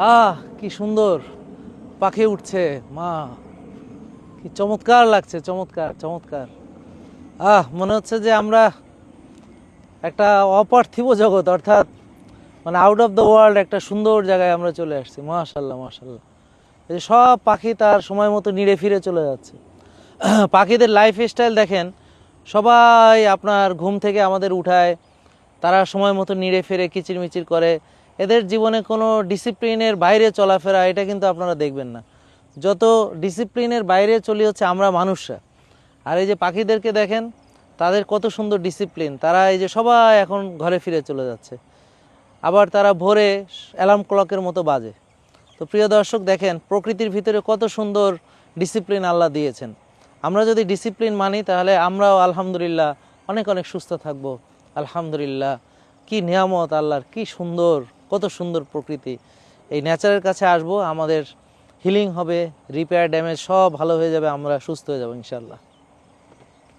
আহ, কি সুন্দর। পাখি উঠছে, মা। কি চমৎকার লাগছে, চমৎকার চমৎকার। আহ, মনে হচ্ছে যে আমরা একটা অপার্থিব জগৎ, অর্থাৎ মানে আউট অফ দ্য ওয়ার্ল্ড একটা সুন্দর জায়গায় আমরা চলে আসছি। মাশাল্লাহ মাশাল্লাহ এই যে সব পাখি তার সময় মতো নিড়ে ফিরে চলে যাচ্ছে। পাখিদের লাইফ স্টাইল দেখেন, সবাই আপনার ঘুম থেকে আমাদের উঠায়, তারা সময় মতো নিড়ে ফিরে, কিচিরমিচির করে এদের জীবনে কোনো ডিসিপ্লিনের বাইরে চলাফেরা, এটা কিন্তু আপনারা দেখবেন না। যত ডিসিপ্লিনের বাইরে চলি হচ্ছে আমরা মানুষরা। আর এই যে পাখিদেরকে দেখেন, তাদের কত সুন্দর ডিসিপ্লিন তারা এই যে সবাই এখন ঘরে ফিরে চলে যাচ্ছে। আবার তারা ভোরে অ্যালার্ম ক্লকের মতো বাজে। তো প্রিয় দর্শক, দেখেন, প্রকৃতির ভিতরে কত সুন্দর ডিসিপ্লিন আল্লাহ দিয়েছেন। আমরা যদি ডিসিপ্লিন মানি, তাহলে আমরাও আলহামদুলিল্লাহ অনেক অনেক সুস্থ থাকব। আলহামদুলিল্লাহ, কি নিয়ামত আল্লাহর, কি সুন্দর। সুন্দর প্রকৃতি। এই ন্যাচারের কাছে আসব, আমাদের হিলিং হবে রিপেয়ার ড্যামেজ সব ভালো হয়ে যাবে, আমরা সুস্থ হয়ে যাব ইনশাল্লাহ